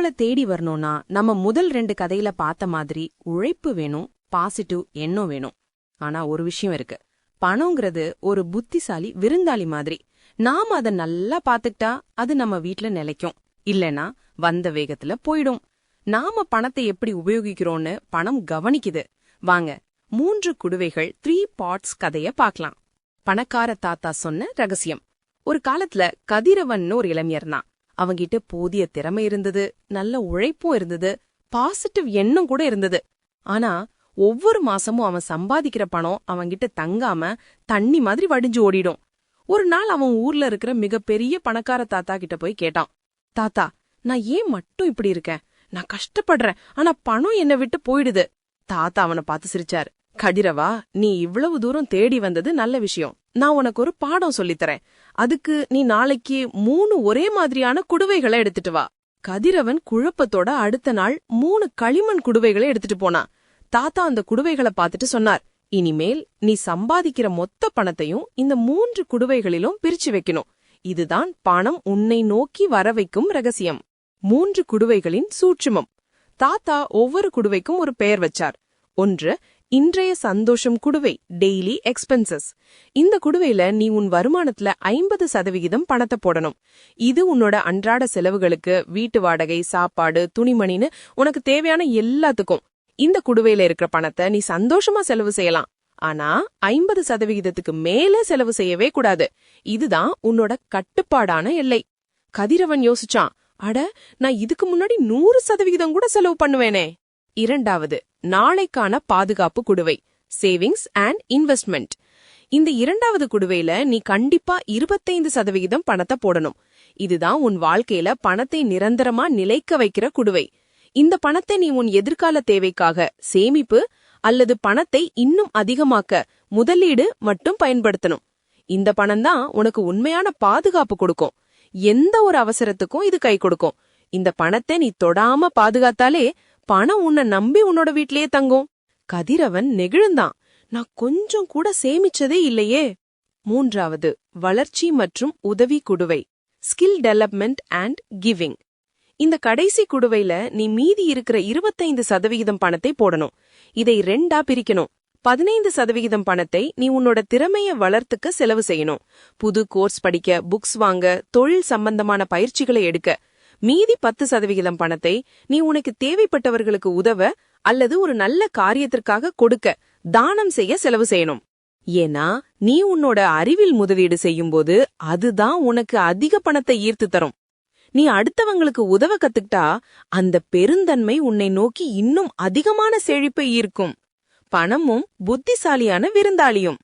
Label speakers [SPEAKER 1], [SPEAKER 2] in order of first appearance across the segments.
[SPEAKER 1] நம்மள தேடி வரணும்னா நம்ம முதல் ரெண்டு கதையில பார்த்த மாதிரி உழைப்பு வேணும் பாசிட்டிவ் எண்ணம் வேணும். ஆனா ஒரு விஷயம் இருக்கு. பணங்கிறது ஒரு புத்திசாலி விருந்தாளி மாதிரி. நாம அத நல்லா பாத்துக்கிட்டா அது நம்ம வீட்ல நிலைக்கும். இல்லனா வந்த வேகத்துல போயிடும். நாம பணத்தை எப்படி உபயோகிக்கிறோம்னு பணம் கவனிக்குது. வாங்க மூன்று குடுவைகள் த்ரீ பாட்ஸ் கதைய பார்க்கலாம். பணக்கார தாத்தா சொன்ன ரகசியம். ஒரு காலத்துல கதிரவன் ஒரு இளைஞர் தான் அவங்கிட்ட போதிய திறமை இருந்தது நல்ல உழைப்பும் இருந்தது பாசிட்டிவ் எண்ணம் கூட இருந்தது. ஆனா ஒவ்வொரு மாசமும் அவன் சம்பாதிக்கிற பணம் அவன்கிட்ட தங்காம தண்ணி மாதிரி வடிஞ்சு ஓடிடும். ஒரு நாள் அவன் ஊர்ல இருக்கிற மிகப்பெரிய பணக்கார தாத்தா கிட்ட போய் கேட்டான் தாத்தா நான் ஏன் மட்டும் இப்படி இருக்கேன்? நான் கஷ்டப்படுறேன். ஆனா பணம் என்னை விட்டு போயிடுது. தாத்தா அவனை பார்த்து சிரிச்சாரு கதிரவா நீ இவ்வளவு தூரம் தேடி வந்தது நல்ல விஷயம். நான் உனக்கு ஒரு பாடம் சொல்லித்தரேன். அதுக்கு நீ நாளைக்கு மூணு ஒரே மாதிரியான குடுவைகளை எடுத்துட்டு வா. கதிரவன் குழப்பத்தோட அடுத்த நாள் மூணு களிமண் குடுவைகளை எடுத்துட்டு போனான். தாத்தா அந்த குடுவைகளை பார்த்துட்டு சொன்னார் இனிமேல் நீ சம்பாதிக்கிற மொத்த பணத்தையும் இந்த மூன்று குடுவைகளிலும் பிரிச்சு வைக்கணும். இதுதான் பணம் உன்னை நோக்கி வர வைக்கும் ரகசியம். மூன்று குடுவைகளின் சூட்சுமம். தாத்தா ஒவ்வொரு குடுவைக்கும் ஒரு பெயர் வச்சார். ஒன்று இன்றைய சந்தோஷம் குடுவை டெய்லி எக்ஸ்பென்சஸ் இந்த குடுவையில நீ உன் வருமானத்துல ஐம்பது சதவிகிதம் பணத்தை போடணும். இது உன்னோட அன்றாட செலவுகளுக்கு வீட்டு வாடகை சாப்பாடு துணிமணின்னு உனக்கு தேவையான எல்லாத்துக்கும். இந்த குடுவையில இருக்கிற பணத்தை நீ சந்தோஷமா செலவு செய்யலாம். ஆனா ஐம்பது சதவிகிதத்துக்கு மேல செலவு செய்யவே கூடாது. இதுதான் உன்னோட கட்டுப்பாடான எல்லை. கதிரவன் யோசிச்சான் அட நான் இதுக்கு முன்னாடி நூறு சதவிகிதம் கூட செலவு பண்ணுவேனே. இரண்டாவது நாளைக்கான பாதுகாப்பு குடுவை சேவிங்ஸ் அண்ட் இன்வெஸ்ட்மெண்ட் இந்த இரண்டாவது குடுவையில நீ கண்டிப்பா இருபத்தைந்து சதவிகிதம் பணத்தை போடணும். இதுதான் உன் வாழ்க்கையில பணத்தை நிரந்தரமா நிலைக்க வைக்கிற குடுவை. இந்த பணத்தை நீ உன் எதிர்கால தேவைக்காக சேமிப்பு அல்லது பணத்தை இன்னும் அதிகமாக்க முதலீடு மட்டும் பயன்படுத்தணும். இந்த பணம் தான் உனக்கு உண்மையான பாதுகாப்பு கொடுக்கும். எந்த ஒரு அவசரத்துக்கும் இது கை கொடுக்கும். இந்த பணத்தை நீ தொடாம பாதுகாத்தாலே பணம் உன்னை நம்பி உன்னோட வீட்லயே தங்கும். கதிரவன் நெகிழ்ந்தான். நான் கொஞ்சம் கூட சேமிச்சதே இல்லையே. மூன்றாவது வளர்ச்சி மற்றும் உதவி குடுவை. ஸ்கில் டெவலப்மெண்ட் அண்ட் கிவிங் இந்த கடைசி குடுவையில நீ மீதி இருக்கிற இருபத்தைந்து சதவிகிதம் பணத்தை போடணும். இதை ரெண்டா பிரிக்கணும். பதினைந்து சதவிகிதம் பணத்தை நீ உன்னோட திறமைய வளர்த்துக்க செலவு செய்யணும். புது கோர்ஸ் படிக்க புக்ஸ் வாங்க தொழில் சம்பந்தமான பயிற்சிகளை எடுக்க மீதி பத்து சதவிகிதம் பணத்தை நீ உனக்கு தேவைப்பட்டவர்களுக்கு உதவ அல்லது ஒரு நல்ல காரியத்திற்காக கொடுக்க தானம் செய்ய செலவு செய்யணும். ஏன்னா நீ உன்னோட அறிவில் முதலீடு செய்யும்போது அதுதான் உனக்கு அதிக பணத்தை ஈர்த்து தரும். நீ அடுத்தவங்களுக்கு உதவ கத்துக்கிட்டா அந்த பெருந்தன்மை உன்னை நோக்கி இன்னும் அதிகமான செழிப்பை ஈர்க்கும். பணமும் புத்திசாலியான விருந்தாளியும்.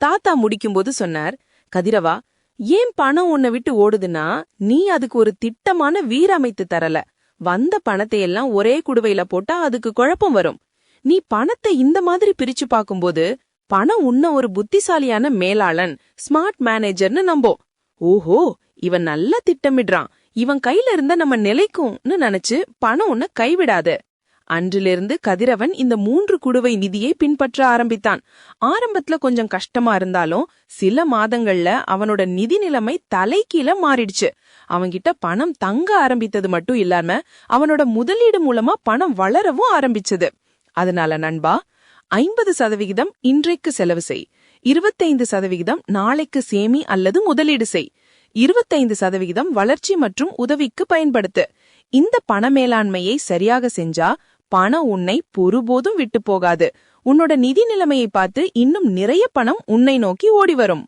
[SPEAKER 1] தாத்தா முடிக்கும்போது சொன்னார் கதிரவா ஏன் பணம் உன்னை விட்டு ஓடுதுன்னா நீ அதுக்கு ஒரு திட்டமான வீர் அமைத்து தரல. வந்த பணத்தை எல்லாம் ஒரே குடுவையில போட்டா அதுக்கு குழப்பம் வரும். நீ பணத்தை இந்த மாதிரி பிரிச்சு பார்க்கும்போது பணம் உன்ன ஒரு புத்திசாலியான மேலாளன் ஸ்மார்ட் மேனேஜர்னு நம்போ. ஓஹோ இவன் நல்லா திட்டமிடுறான். இவன் கையில இருந்த நம்ம நிலைக்கும்னு நினைச்சு பணம் உன்ன கைவிடாது. அன்றிலிருந்து கதிரவன் இந்த மூன்று குடுவை நிதியை பின்பற்ற ஆரம்பித்தான். ஆரம்பத்துல கொஞ்சம் கஷ்டமா இருந்தாலும் சில மாதங்கள்ல அவனோட நிதி நிலைமை தலைக்கீழ மாறிடுச்சு. அவன்கிட்ட பணம் தங்க ஆரம்பித்தது மட்டும் இல்லாம அவனோட முதலீடு மூலமா பணம் வளரவும் ஆரம்பிச்சது. அதனால நண்பா ஐம்பது சதவிகிதம் இன்றைக்கு செலவு செய். இருபத்தைந்து சதவிகிதம் நாளைக்கு சேமி அல்லது முதலீடு செய். இருபத்தைந்து சதவிகிதம் வளர்ச்சி மற்றும் உதவிக்கு பயன்படுத்து. இந்த பண மேலாண்மையை சரியாக செஞ்சா பணம் உன்னை ஒருபோதும் விட்டு போகாது. உன்னோட நிதி நிலைமையை பார்த்து இன்னும் நிறைய பணம் உன்னை நோக்கி ஓடி வரும்